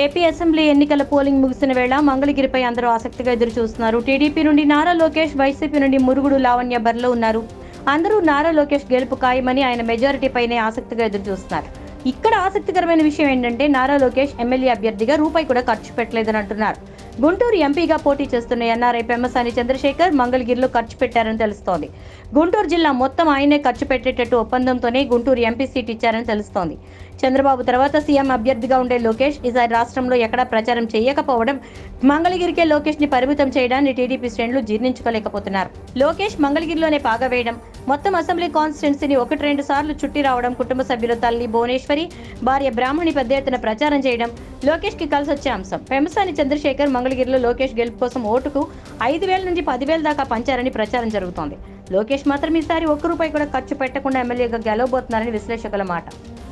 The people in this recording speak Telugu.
ఏపీ అసెంబ్లీ ఎన్నికల పోలింగ్ ముగిసిన వేళ మంగళగిరిపై అందరూ ఆసక్తిగా ఎదురు చూస్తున్నారు టీడీపీ నుండి నారా లోకేష్ వైసీపీ నుండి మురుగుడు లావణ్య బరిలో ఉన్నారు. అందరూ నారా లోకేష్ గెలుపు ఖాయమని ఆయన మెజారిటీపైనే ఆసక్తిగా ఎదురు చూస్తున్నారు ఇక్కడ ఆసక్తికరమైన విషయం ఏంటంటే నారా లోకేష్ ఎమ్మెల్యే అభ్యర్థిగా రూపాయి కూడా ఖర్చు పెట్టలేదని అంటున్నారు. గుంటూరు ఎంపీగా పోటీ చేస్తున్న ఎన్ఆర్ఐ పెమ్మసాని చంద్రశేఖర్ మంగళగిరిలో ఖర్చు పెట్టారని తెలుస్తోంది. గుంటూరు జిల్లా మొత్తం ఆయనే ఖర్చు పెట్టేటట్టు ఒప్పందంతోనే గుంటూరు ఎంపీ సీట్ ఇచ్చారని తెలుస్తోంది. చంద్రబాబు తర్వాత సీఎం అభ్యర్థిగా ఉండే లోకేష్ ఈసారి రాష్ట్రంలో ఎక్కడా ప్రచారం చేయకపోవడం మంగళగిరికే లోకేష్ని పరిమితం చేయడాన్ని టీడీపీ శ్రేణులు జీర్ణించుకోలేకపోతున్నారు. లోకేష్ మంగళగిరిలోనే పాగవేయడం మొత్తం అసెంబ్లీ కాన్స్టిట్యున్సీని ఒకటి రెండు సార్లు చుట్టి రావడం కుటుంబ సభ్యులు తల్లి భువనేశ్వరి భార్య బ్రాహ్మణి పెద్ద ఎత్తున ప్రచారం చేయడం లోకేష్కి కలిసి వచ్చే అంశం. పెంసాని చంద్రశేఖర్ మంగళగిరిలో లోకేష్ గెలుపు కోసం ఓటుకు ఐదు వేల నుంచి పదివేల దాకా పంచారని ప్రచారం జరుగుతోంది. లోకేష్ మాత్రం ఈసారి ఒక్క రూపాయి కూడా ఖర్చు పెట్టకుండా ఎమ్మెల్యేగా గెలవబోతున్నారని విశ్లేషకుల మాట.